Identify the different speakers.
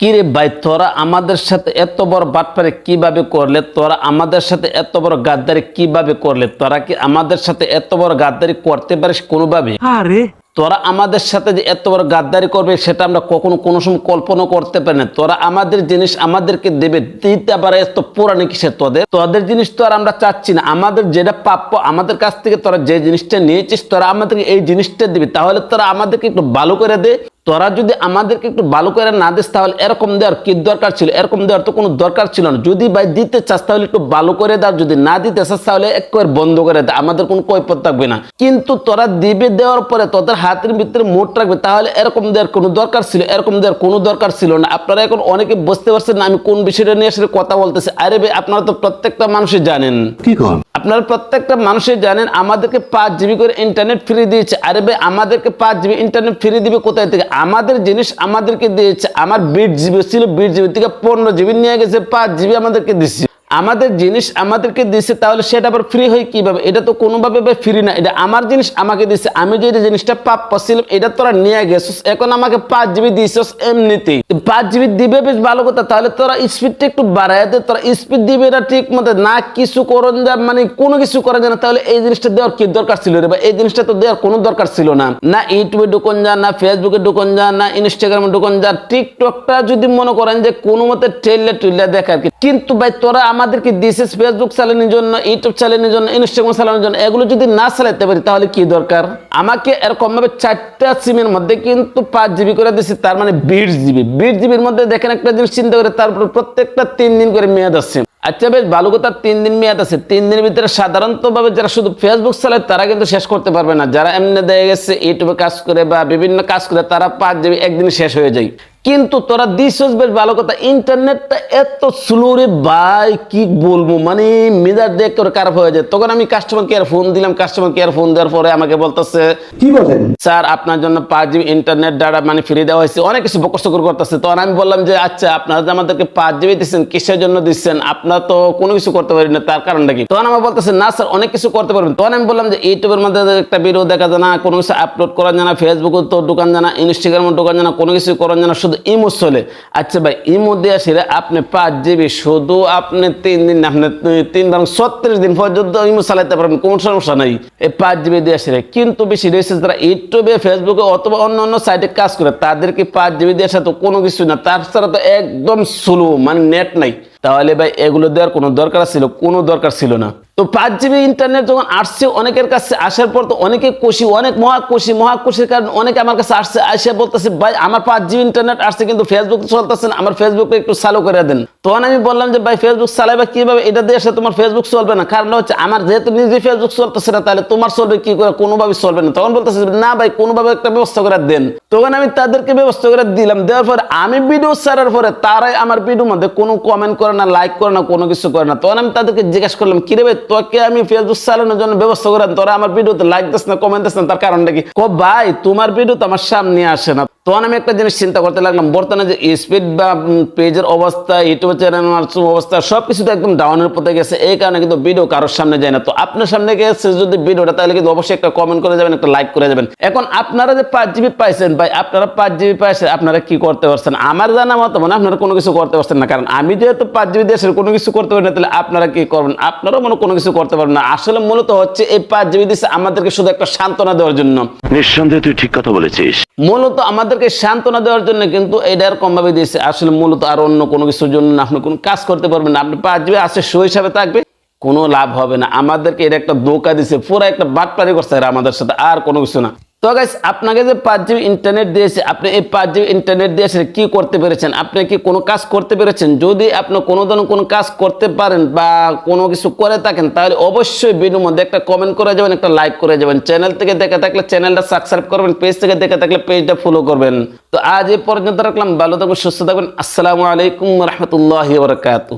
Speaker 1: কিরে ভাই তোরা আমাদের সাথে এত বড় বাটপারে কীভাবে করলে? তোরা আমাদের সাথে এত বড় গাদ্দারি কীভাবে করলে? তোরা কি আমাদের সাথে এত বড় গাদ্দারি করতে পারিস কোনোভাবে?
Speaker 2: আরে।
Speaker 1: তোরা আমাদের সাথে যে এত বড় গাদ্দারি করবে সেটা আমরা কখনো কোনো সময় কল্পনা করতে পারি না। তোরা আমাদের জিনিস আমাদেরকে দেবে দিতে পারে এত পুরানি কিসের তোদের? তোদের জিনিস তো আর আমরা চাচ্ছি না। আমাদের যেটা প্রাপ্য আমাদের কাছ থেকে তোরা যে জিনিসটা নিয়েছিস তোরা আমাদেরকে এই জিনিসটা দিবি। তাহলে তোরা আমাদেরকে একটু ভালো করে দে। তোরা যদি আমাদেরকে একটু ভালো করে না দিস, তাহলে এরকম দেওয়ার কি দরকার ছিল? এরকম দেওয়ার তো কোনো দরকার ছিল না। যদি ভাই দিতে চাস, তাহলে একটু ভালো করে দাও। যদি না দিতে চাস, তাহলে একবার বন্ধ করে দে আমাদের কোনো কৈপত থাকবে না। কিন্তু তোরা দিবে দেওয়ার পরে তোদের হাতের ভিতরে মোট রাখবে, তাহলে এরকম দেওয়ার কোনো দরকার ছিল? এরকম দেওয়ার কোনো দরকার ছিল না। আপনারা এখন অনেকে বুঝতে পারছেন না, আমি কোন বিষয়টা নিয়ে আসলে কথা বলতেছি। আরে ভাই, আপনারা তো প্রত্যেকটা মানুষই জানেন।
Speaker 2: কি কন?
Speaker 1: আপনারা প্রত্যেকটা মানুষই জানেন আমাদেরকে পাঁচ জিবি করে ইন্টারনেট ফ্রি দিয়েছে। আরে ভাই, আমাদেরকে পাঁচ জিবি ইন্টারনেট ফ্রি দিবে কোথায় থেকে? আমাদের জিনিস আমাদেরকে দিয়েছে। আমার বিট জিবি ছিল বিট জিবি থেকে পনেরো জিবি নিয়ে গেছে, পাঁচ জিবি আমাদেরকে দিচ্ছে আমাদের জিনিস আমাদেরকে দিচ্ছে তাহলে সেটা আবার ফ্রি হয় কীভাবে? এটা তো কোনোভাবে ফ্রি না। এটা আমার জিনিস আমাকে দিচ্ছে আমি যে জিনিসটা প্রাপ্য ছিলাম এটা তোরা নিয়ে গেছিস, এখন আমাকে পাঁচ জিবি দিছিস এমনিতেই। পাঁচ জিবি দিবে বেশ ভালো কথা, তাহলে তোরা স্পিডটা একটু বাড়ায় দে, তোরা স্পিড দিবে না ঠিক মতো না কিছু করন যা মানে কোনো কিছু করা যায় না, তাহলে এই জিনিসটা দেওয়ার কি দরকার ছিল রে বা এই জিনিসটা তো দেওয়ার কোনো দরকার ছিল না। না ইউটিউবে ঢুকন যা, না ফেসবুকে ঢুকন যা, না ইনস্টাগ্রামে ঢুকন যা টিকটকটা যদি মনে করেন যে কোনো মতে টেললে টুললে দেখা কিন্তু ভাই তোরা আমাদেরকে দিছিস ফেসবুক চালানোর জন্য ইউটিউব চালানোর জন্য ইনস্টাগ্রাম চালানোর জন্য, এগুলো যদি না চালাতে পারি তাহলে কি দরকার? আমাকে এরকম ভাবে চারটা সিমের মধ্যে কিন্তু পাঁচ জিবি করে দিছি তার মানে বিশ জিবি। বিশ জিবির মধ্যে দেখেন একটা জিনিস চিন্তা করে, তারপর প্রত্যেকটা তিন দিন করে মেয়াদ আসছে আচ্ছা বেশ, ভালো কথা, তিন দিন মেয়াদ আছে। তিন দিনের ভিতরে সাধারণতভাবে যারা শুধু ফেসবুক চালায়, তারা কিন্তু শেষ করতে পারবে না। যারা এমনি দেয়া গেছে ইউটিউবে কাজ করে বা বিভিন্ন কাজ করে, তারা পাঁচ জিবি একদিনে শেষ হয়ে যায়। কিন্তু তোরা দিছস বেশ ভালো কথা ইন্টারনেটটা এত স্লো রে ভাই কি বলব? মানে মেজাজ দেখ করে খারাপ হয়ে যায়। তখন আমি কাস্টমার কেয়ার ফোন দিলাম কাস্টমার কেয়ার ফোন দেওয়ার পরে আমাকে বলতেছে
Speaker 2: কি বলেন?
Speaker 1: স্যার আপনার জন্য পাঁচ জিবি ইন্টারনেট ডাটা মানে ফ্রি দেওয়া হয়েছে। অনেক কিছু বকস্তকর করতেছে। তখন আমি বললাম যে আচ্ছা আপনারা যে আমাদেরকে পাঁচ জিবি দিচ্ছেন কিসের জন্য দিচ্ছেন? আপনার তো কোনো কিছু করতে পারি না তার কারণটা কি? তখন আমার বলতেছে না স্যার অনেক কিছু করতে পারবেন। তখন আমি বললাম যে ইউটিউবের মধ্যে একটা ভিডিও দেখা যায় না কোনো কিছু আপলোড করা যায় না ফেসবুকে তো দোকান জানা ইনস্টাগ্রামে দোকান জানা কোনো কিছু করার জানা শুধু ইমো চলে আচ্ছা ভাই, ইমো দিয়ে আসলে আপনি পাঁচ জিবি, শুধু আপনি তিন দিন, আপনি তিন ধরুন ছত্রিশ দিন পর্যন্ত ইমো চালাতে পারবেন, কোনো সমস্যা নাই। এই পাঁচ জিবি দিয়ে আসলে কিন্তু বেশি রয়েছে যারা ইউটিউবে, ফেসবুকে অথবা অন্য অন্য সাইটে কাজ করে, তাদেরকে পাঁচ জিবি দিয়ে তো কোনো কিছু না। তার ছাড়া তো একদম স্লো মানে নেট নাই। তাহলে ভাই, এগুলো দেওয়ার কোনো দরকার ছিল? কোনো দরকার ছিল না। তো পাঁচ জিবি ইন্টারনেট যখন আসছে, অনেকের কাছে আসার পর তো অনেকে খুশি, অনেক মহা খুশি, মহা খুশির কারণ অনেকে আমার কাছে আসছে আসে বলতেছে, ভাই, আমার পাঁচ জিবি ইন্টারনেট আসছে কিন্তু ফেসবুক চলতেছে না, আমার ফেসবুকে একটু চালু করে দেন। তখন আমি বললাম যে, ভাই ফেসবুক চালাইবা কীভাবে? এটা দিয়ে আসলে তোমার ফেসবুক চলবে না। কারণ হচ্ছে আমার যেহেতু নিজে ফেসবুক চলতেছে না, তাহলে তোমার চলবে কি করে? কোনোভাবে চলবে না। তখন বলতেছে না ভাই, কোনোভাবে একটা ব্যবস্থা করে দেন। তখন আমি তাদেরকে ব্যবস্থা করে দিলাম। দেওয়ার পরে আমি ভিডিও ছাড়ার পরে তারাই আমার ভিডিওর মধ্যে কোনো কমেন্ট করে না লাইক করে না, কোনো কিছু করে না। তখন আমি তাদেরকে জিজ্ঞাসা করলাম, কিরে ভাই তোকে আমি ফেসবুক চালানোর জন্য ব্যবস্থা করেন, তোরা আমার ভিডিওতে লাইক দিস না কমেন্ট দিস না, তার কারণটা কি? ও ভাই, তোমার ভিডিও তো আমার সামনে আসে না। তখন আমি একটা জিনিস চিন্তা করতে লাগলাম বর্তমানে যে স্পিড বা পেজের অবস্থা ইউটিউব চ্যানেল অবস্থা সব কিছু তো একদম ডাউনের পথে গেছে এই কারণে কিন্তু ভিডিও কারোর সামনে যায় না। তো আপনার সামনে গেছে যদি ভিডিওটা তাহলে কিন্তু অবশ্যই একটা কমেন্ট করে যাবেন একটা লাইক করে যাবেন। এখন আপনারা যে পাঁচ জিবি পাইছেন ভাই আপনারা পাঁচ জিবি পাইছেন আপনারা কি করতে পারছেন? আমার জানা মতো মানে আপনারা কোনো কিছু করতে পারছেন না কারণ আমি যেহেতু পাঁচ জিবি দেশের কোনো কিছু করতে পারি না তাহলে আপনারা কি করবেন? আপনারাও মনে কোনো কিছু করতে পারবেন না। আসলে মূলত হচ্ছে এই পাঁচ জিবি দিচ্ছে আমাদেরকে শুধু একটা সান্ত্বনা দেওয়ার জন্য।
Speaker 3: নিঃসন্দেহে তুই ঠিক কথা বলেছিস।
Speaker 1: মূলত আমাদেরকে সান্ত্বনা দেওয়ার জন্য কিন্তু এটা এরকম ভাবে দিয়েছে। আসলে মূলত আর অন্য কোনো কিছুর জন্য না, আপনি কোনো কাজ করতে পারবেন না। আপনি পাঁচ জিবি আসে সো হিসাবে থাকবে কোনো লাভ হবে না। আমাদেরকে এটা একটা দোকা দিছে পুরো একটা বাটপারি করছে আমাদের সাথে আর কোনো কিছু না। তো গাইস আপনাকে যে পাঁচ জিবি ইন্টারনেট দিয়েছে, আপনি এই পাঁচ জিবি ইন্টারনেট দিয়েছে কি করতে পেরেছেন? আপনি কি কোনো কাজ করতে পেরেছেন? যদি আপনি কোনো ধরনের কোনো কাজ করতে পারেন বা কোনো কিছু করে থাকেন, তাহলে অবশ্যই ভিডিওর মধ্যে একটা কমেন্ট করে যাবেন, একটা লাইক করে যাবেন। চ্যানেল থেকে দেখে থাকলে চ্যানেলটা সাবস্ক্রাইব করবেন পেজ থেকে দেখে থাকলে পেজটা ফলো করবেন। তো আজ এই পর্যন্ত রাখলাম, ভালো থাকবেন, সুস্থ থাকবেন। আসসালামু আলাইকুম রহমতুল্লাহ বরকাত